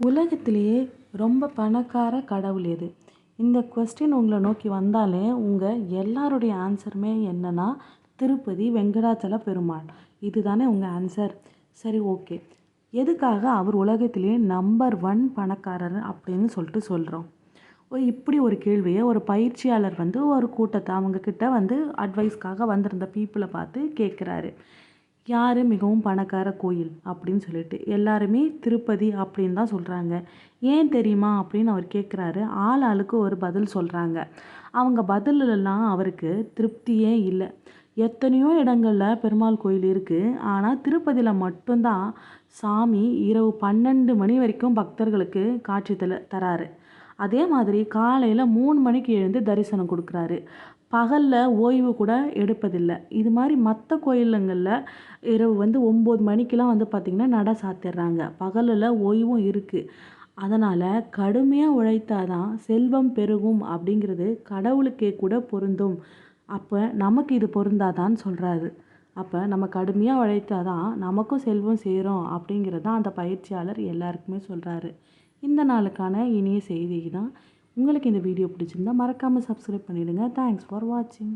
உலகத்திலேயே ரொம்ப பணக்கார கடவுள் எது? இந்த கொஸ்டின் உங்களை நோக்கி வந்தாலே உங்கள் எல்லாருடைய ஆன்சருமே என்னென்னா திருப்பதி வெங்கடாச்சல பெருமாள். இதுதானே உங்கள் ஆன்சர் சரி ஓகே எதுக்காக அவர் உலகத்திலேயே நம்பர் ஒன் பணக்காரர் அப்படின்னு சொல்லிட்டு சொல்கிறோம் இப்படி ஒரு கேள்வியை ஒரு பயிற்சியாளர் வந்து ஒரு கூட்டத்தை அவங்கக்கிட்ட வந்து அட்வைஸ்க்காக வந்திருந்த பீப்புளை பார்த்து கேட்குறாரு. யார் மிகவும் பணக்கார கோயில் அப்படின்னு சொல்லிட்டு எல்லாருமே திருப்பதி அப்படின்னு தான் சொல்கிறாங்க ஏன் தெரியுமா அப்படின்னு அவர் கேட்குறாரு ஆள் ஆளுக்கு ஒரு பதில் சொல்கிறாங்க அவங்க பதிலெல்லாம் அவருக்கு திருப்தியே இல்லை. எத்தனையோ இடங்களில் பெருமாள் கோயில் இருக்குது ஆனால் திருப்பதியில் மட்டும்தான் சாமி இரவு பன்னெண்டு மணி வரைக்கும் பக்தர்களுக்கு காட்சி தல தராரு. அதே மாதிரி காலையில் மூணு மணிக்கு எழுந்து தரிசனம் கொடுக்குறாரு. பகலில் ஓய்வு கூட எடுப்பதில்லை. இது மாதிரி மற்ற கோயிலுங்களில் இரவு வந்து ஒம்பது மணிக்கெலாம் வந்து பார்த்திங்கன்னா நட சாத்திடுறாங்க. பகலில் ஓய்வும் இருக்குது அதனால் கடுமையாக உழைத்தாதான் செல்வம் பெருகும் அப்படிங்கிறது கடவுளுக்கே கூட பொருந்தும். அப்போ நமக்கு இது பொருந்தாதான்னு சொல்கிறாரு அப்போ நம்ம கடுமையாக உழைத்தாதான் நமக்கும் செல்வம் சேரும் அப்படிங்கிறது தான் அந்த பயிற்சியாளர் எல்லாருக்குமே சொல்கிறாரு இந்த நாளுக்கான இனிய செய்தி தான் உங்களுக்கு இந்த வீடியோ பிடிச்சிருந்தா மறக்காமல் சப்ஸ்கிரைப் பண்ணிவிடுங்க தேங்க்ஸ் ஃபார் வாட்சிங்